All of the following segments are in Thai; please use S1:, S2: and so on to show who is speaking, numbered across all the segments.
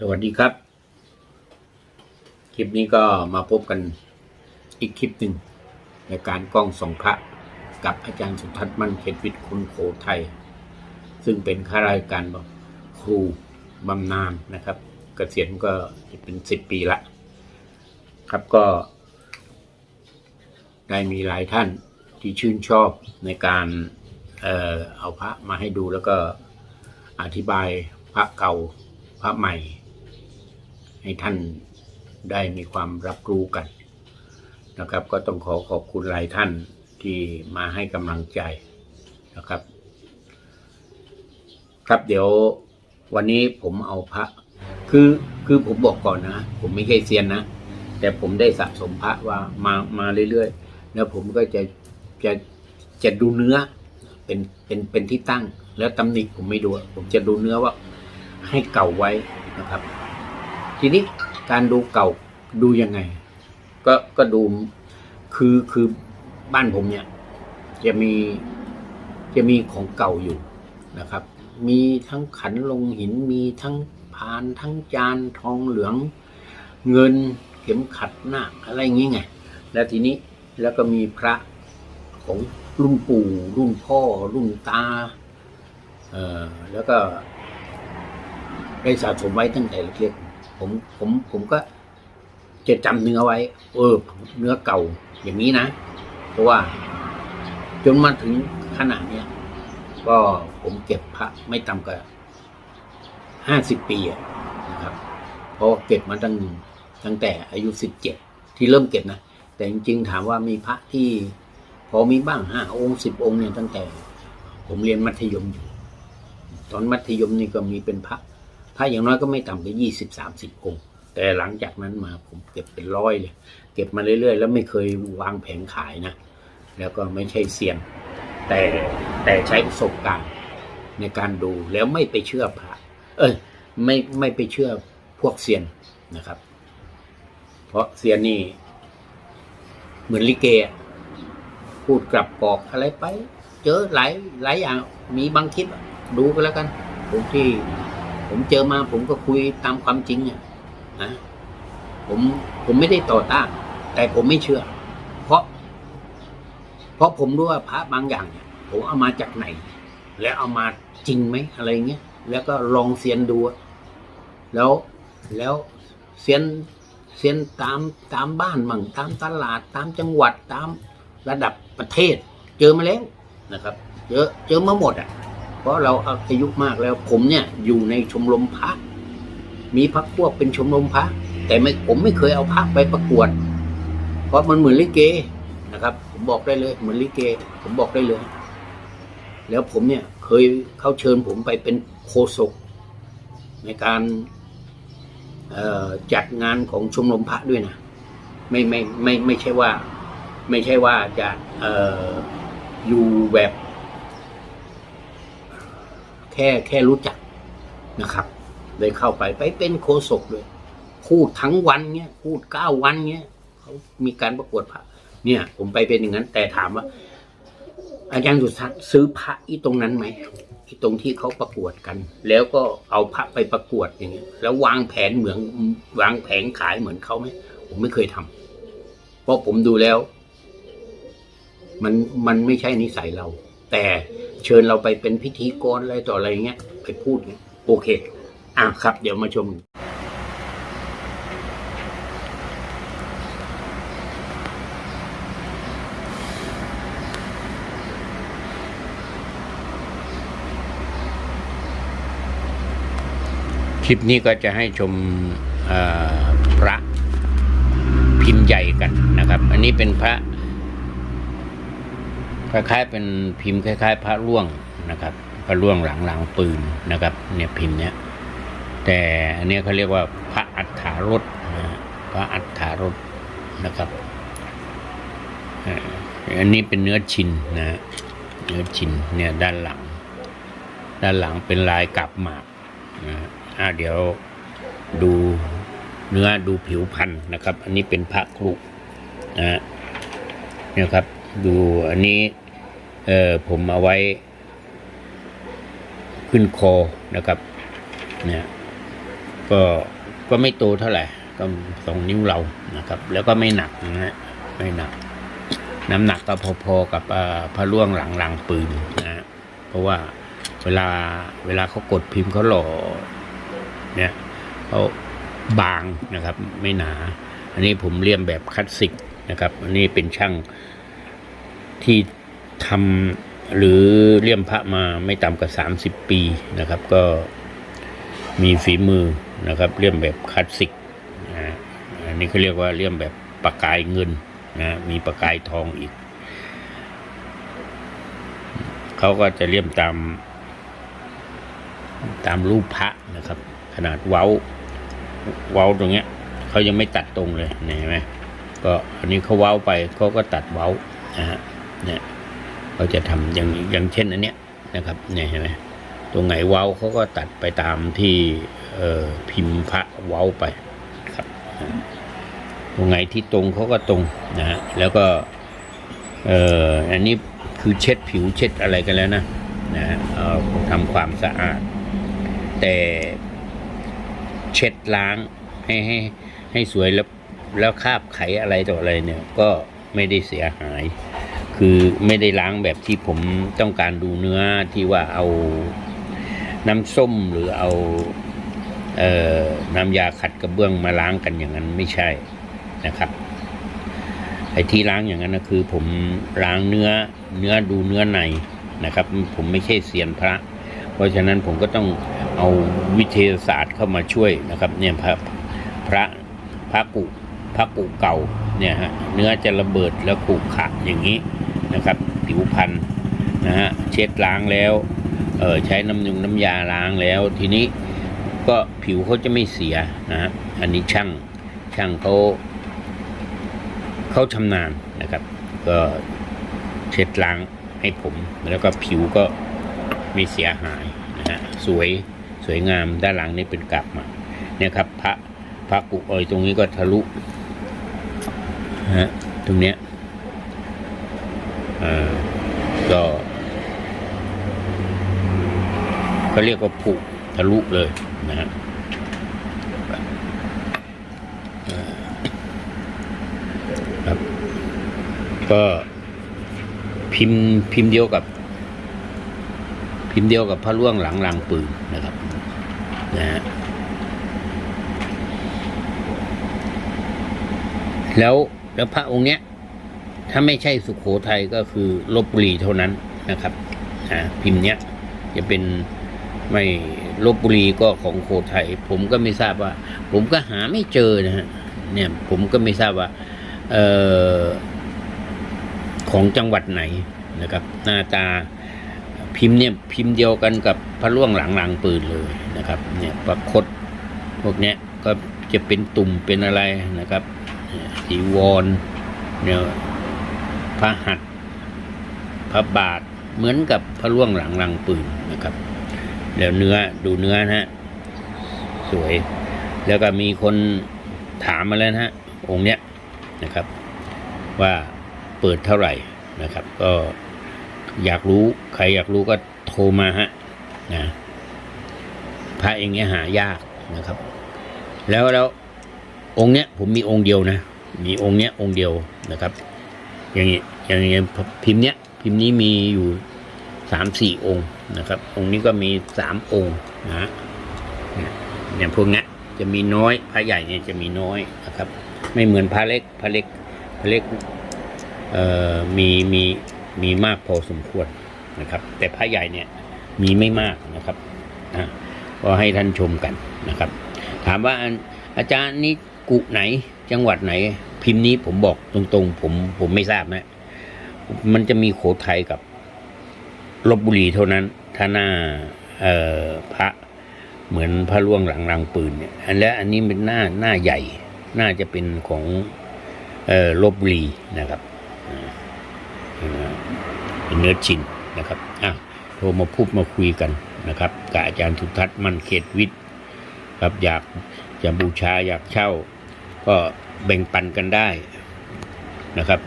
S1: สวัสดีครับ คลิปนี้ก็มาพบกันอีกคลิปหนึ่งในการกล้องสองพระกับอาจารย์สุทัศน์มั่นเขตวิทย์คุณโขไทย ซึ่งเป็นข้าราชการครูบำนาญนะครับเกษียณก็จะเป็นสิบปีละครับก็ ได้มีหลายท่านที่ชื่นชอบในการเอ่อเอาพระมาให้ดูแล้วก็อธิบายพระเก่าพระใหม่ ให้ท่านได้มีความรับรู้กันนะครับ ก็ต้องขอขอบคุณหลายท่านที่มาให้กำลังใจนะครับ ครับเดี๋ยววันนี้ผมเอาพระ คือคือผมบอกก่อนนะ ผมไม่ใช่เซียนนะ แต่ผมได้สะสมพระว่ามามาเรื่อยๆ แล้วผมก็จะจะจะดูเนื้อเป็นเป็นเป็นที่ตั้ง แล้วตำหนิผมไม่ดู ผมจะดูเนื้อว่าให้เก่าไว้นะครับ ทีนี้การดูเก่าดูยังไง ก็ก็ดูคือคือบ้านผมเนี่ย จะมีจะมีของเก่าอยู่นะครับ มีทั้งขันลงหินมีทั้งพานทั้งจานทองเหลือง เงินเข็มขัดหน้าอะไรอย่างงี้ไงแล้วทีนี้แล้วก็มีพระของรุ่นปู่รุ่นพ่อ รุ่นตาเอ่อแล้วก็ได้สะสมไว้ตั้งแต่เล็กๆ ผมผมผมก็จะจำเนื้อไว้ เออ เนื้อเก่าอย่างนี้นะ เพราะว่า จนมาถึงขนาดเนี้ยก็ผมเก็บพระไม่ต่ำกว่าห้าสิบปีนะครับ เพราะเก็บมาตั้งตั้งแต่อายุสิบเจ็ดที่เริ่มเก็บนะ แต่จริงๆถามว่ามีพระที่พอมีบ้างห้าองค์สิบองค์เนี่ยตั้งแต่ ผมเรียนมัธยมอยู่ ตอนมัธยมนี่ก็มีเป็นพระ พระอย่างน้อยก็ไม่ต่ำกว่ายี่สิบสามสิบองค์ แต่หลังจากนั้นมาผมเก็บเป็นร้อยเลย เก็บมาเรื่อยๆ แล้วไม่เคยวางแผงขายนะ แล้วก็ไม่ใช่เซียนแต่แต่ใช้ประสบการณ์ในการดูแล้วไม่ไปเชื่อพระ เอ้ยไม่ไม่ไปเชื่อพวกเซียนนะครับ เพราะเซียนนี่เหมือนลิเกพูดกลับกอกอะไรไป เจอหลายหลายอย่างมีบางคลิปดูกันแล้วกันผมที่ ผมเจอมาผมก็คุยตามความจริงอะนะผมผมไม่ได้ต่อต้านแต่ผมไม่เชื่อ เพราะ เพราะผมรู้ว่าพระบางอย่างเนี่ยผมเอามาจากไหน แล้วเอามาจริงไหมอะไรเงี้ยแล้วก็ลองเซียนดู แล้วแล้วเซียนเซียนตามตามบ้านมั่งตามตลาดตามจังหวัดตามระดับประเทศ เจอมาแล้วนะครับ เจอเจอมาหมดอะ เพราะเราอายุมากแล้ว ผมเนี่ยอยู่ในชมรมพระมีพักพวกเป็นชมรมพระแต่ไม่ผมไม่เคยเอาพระไปประกวด เพราะมันเหมือนลิเกนะครับ ผมบอกได้เลยเหมือนลิเก ผมบอกได้เลย แล้วผมเนี่ยเคยเขาเชิญผมไปเป็นโคศก ในการจัดงานของชมรมพระด้วยนะไม่ไม่ไม่ไม่ใช่ว่า ไม่ใช่ว่าจะอออยู่แบบ ค่แค่รู้จักนะครับเลยเข้าไปไปเป็นโคศกเลยพูดทั้งวันเนี้ยพูดเก้าวันเนี้ยเขามีการประกวดพระเนี่ย ผมไปเป็นอย่างนั้น แต่ถามว่า อาจารย์สุทัศน์ซื้อพระอีตรงนั้นไหมอีตรงที่เขาประกวดกัน แล้วก็เอาพระไปประกวดอย่างเงี้ยแล้ววางแผนเหมือนวางแผงขายเหมือนเขาไหมผมไม่เคยทำเพราะผมดูแล้ว มันมันไม่ใช่นิสัยเรา แต่เชิญเราไปเป็นพิธีกรอะไรต่ออะไรเงี้ยไปพูดโอเค อะครับ เดี๋ยวมาชม คลิปนี้ก็จะให้ชมพระพิมพ์ใหญ่กันนะครับ อันนี้เป็นพระ คล้ายๆเป็นพิมพ์คล้าย ๆ พระร่วงนะครับ พระร่วงหลังหลังปืนนะครับ เนี่ยพิมพ์เนี้ยแต่อันเนี้ยเขาเรียกว่าพระอัฏฐารถนะพระอัฏฐารถนะครับอันนี้เป็นเนื้อชินนะเนื้อชินเนี่ยด้านหลัง ด้านหลังเป็นลายกับหมากนะอ่าเดี๋ยวดูเนื้อดูผิวพันธุ์นะครับ อันนี้เป็นพระครุนะเนี่ยครับ ดูอันนี้เออผมเอาไว้ขึ้นคอนะครับเนี่ยก็ก็ไม่โตเท่าไหร่ก็สองนิ้วเรานะครับ แล้วก็ไม่หนักนะฮะไม่หนัก น้ำหนักก็พอๆกับพระล่วงหลังรางปืนนะฮะเพราะว่าเวลาเวลาเขากดพิมพ์เขาหล่อเนี่ยเขาบางนะครับ ไม่หนา อันนี้ผมเลี่ยมแบบคลาสสิกนะครับ อันนี้เป็นช่าง ที่ทำหรือเลี่ยมพระมาไม่ต่ำกว่าสามสิบปีนะครับ ก็มีฝีมือนะครับเลี่ยมแบบคลาสสิกนะอันนี้เขาเรียกว่าเลี่ยมแบบประกายเงินนะมีประกายทองอีก เขาก็จะเลี่ยมตาม ตามรูปพระนะครับ ขนาดเว้า เว้าตรงเนี้ยเขายังไม่ตัดตรงเลยเห็นไหมก็อันนี้เขาเว้าไปเขาก็ตัดเว้านะฮะ นี่ยเขาจะทำอย่างอย่างเช่นอันเนี้ยนะครับเนี่ยเห็นไหมตรงไหนเว้าเขาก็ตัดไปตามที่เออพิมพ์พระเว้าไปครับตรงไหนที่ตรงเขาก็ตรงนะฮะแล้วก็เอออันนี้คือเช็ดผิวเช็ดอะไรกันแล้วนะนะฮะเอ่อทำความสะอาด แต่เช็ดล้างให้ให้ให้สวยแล้วแล้วคาบไขอะไรต่ออะไรเนี่ยก็ไม่ได้เสียหาย คือไม่ได้ล้างแบบที่ผมต้องการดูเนื้อที่ว่าเอาน้ำส้มหรือเอาเอ่อน้ำยาขัดกระเบื้องมาล้างกันอย่างนั้นไม่ใช่นะครับไอ้ที่ล้างอย่างนั้นนะคือผมล้างเนื้อเนื้อดูเนื้อในนะครับ ผมไม่ใช่เซียนพระ เพราะฉะนั้นผมก็ต้องเอาวิทยาศาสตร์เข้ามาช่วยนะครับ เนี่ยพระพระพระกุพระกุเก่าเนี่ยฮะเนื้อจะระเบิดแล้วขรุขะอย่างนี้ นะครับ ผิวพันธุ์นะฮะเช็ดล้างแล้วเออใช้น้ำยุงน้ำยาล้างแล้ว ทีนี้ก็ผิวเขาจะไม่เสียนะฮะอันนี้ช่างช่างเขาเขาชำนาญนะครับ ก็เช็ดล้างให้ผม แล้วก็ผิวก็ไม่เสียหายนะฮะสวยสวยงามด้านหลังนี่เป็นกลับมาเนี่ยครับพระพระกุเอยตรงนี้ก็ทะลุฮะตรงเนี้ย อ่าก็ก็เรียกว่าผุทะลุเลยนะฮะครับ ก็พิมพ์พิมพ์เดียวกับ พิมพ์เดียวกับพระล่วงหลังรางปืนนะครับนะฮะแล้วแล้วพระองค์เนี้ย ถ้าไม่ใช่สุขโขทัยก็คือลบบุรีเท่านั้นนะครับอ่าพิมพ์เนี้ยจะเป็นไม่ลบบุรีก็ของโขทัยผมก็ไม่ทราบว่า ผมก็หาไม่เจอนะฮะเนี่ยผมก็ไม่ทราบว่าเอ่อของจังหวัดไหนนะครับ หน้าตาพิมพ์เนี่ยพิมพ์เดียวกันกับพระล่วงหลังรางปืนเลยนะครับเนี่ยประคดพวกเนี้ยก็จะเป็นตุ่มเป็นอะไรนะครับเนี่ยจีวรเนี่ย พระหัตถ์พระบาทเหมือนกับพระล่วงหลังรางปืนนะครับ แล้วเนื้อดูเนื้อนะฮะสวย แล้วก็มีคนถามมาแล้วนะฮะองค์เนี้ยนะครับ ว่าเปิดเท่าไหร่นะครับ ก็อยากรู้ใครอยากรู้ก็โทรมาฮะนะพระเองเนี่ยหายากนะครับ แล้วแล้วองค์เนี้ยผมมีองค์เดียวนะ มีองค์เนี้ยองค์เดียวนะครับ อย่างนี้อย่างนี้พิมพ์เนี้ยพิมพ์นี้มีอยู่สามสี่องค์นะครับ องค์นี้ก็มีสามองค์นะเนี่ยพวกนี้จะมีน้อยพระใหญ่เนี่ยจะมีน้อยนะครับ ไม่เหมือนพระเล็กพระเล็กพระเล็กเอ่อมีมีมีมากพอสมควรนะครับ แต่พระใหญ่เนี่ยมีไม่มากนะครับอะก็ให้ท่านชมกันนะครับ ถามว่าอาจารย์นี่กุไหนจังหวัดไหน พิมพ์นี้ผมบอกตรงๆ ผมผมไม่ทราบนะ มันจะมีโขทัยกับลบบุรีเท่านั้น ถ้าหน้าเอ่อพระเหมือนพระล่วงหลังรางปืนเนี่ย อันแล้วอันนี้เป็นหน้าหน้าใหญ่ น่าจะเป็นของเอ่อลบบุรีนะครับเป็นเนื้อชินนะครับอะโทรมาพูดมาคุยกันนะครับกับอาจารย์ทุทัศน์มันเขตวิทย์ครับอยากจะบูชาอยากเช่า ก็ แบ่งปันกันได้นะครับ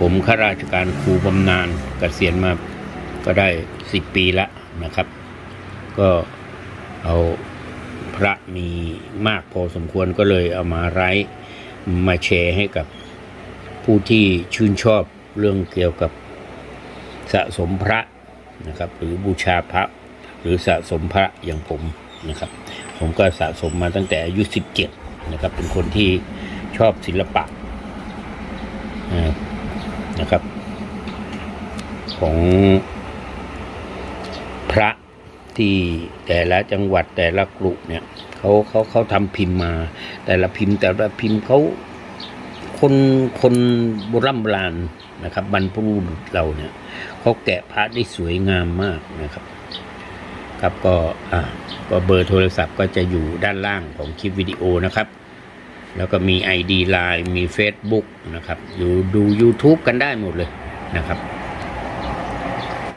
S1: ผมข้าราชการครูบำนาญเกษียณมาก็ได้สิบปีละนะครับ ก็เอาพระมีมากพอสมควรก็เลยเอามาไร้มาแชร์ให้กับผู้ที่ชื่นชอบเรื่องเกี่ยวกับสะสมพระนะครับ หรือบูชาพระหรือสะสมพระอย่างผมนะครับ ผมก็สะสมมาตั้งแต่อายุ17นะครับ เป็นคนที่ ชอบศิลปะนะครับ ของพระที่แต่ละจังหวัดแต่ละกลุ่มเนี่ยเขาเขาเขาทำพิมพ์มา แต่ละพิมพ์แต่ละพิมพ์เขาคนคนโบราณโบราณนะครับบรรพบุรุษเราเนี่ยเขาแกะพระได้สวยงามมากนะครับ ครับก็อ่าก็เบอร์โทรศัพท์ก็จะอยู่ด้านล่างของคลิปวิดีโอนะครับ แล้วก็มี ID Line มี Facebook นะครับ อยู่ดู YouTube กันได้หมดเลยนะครับ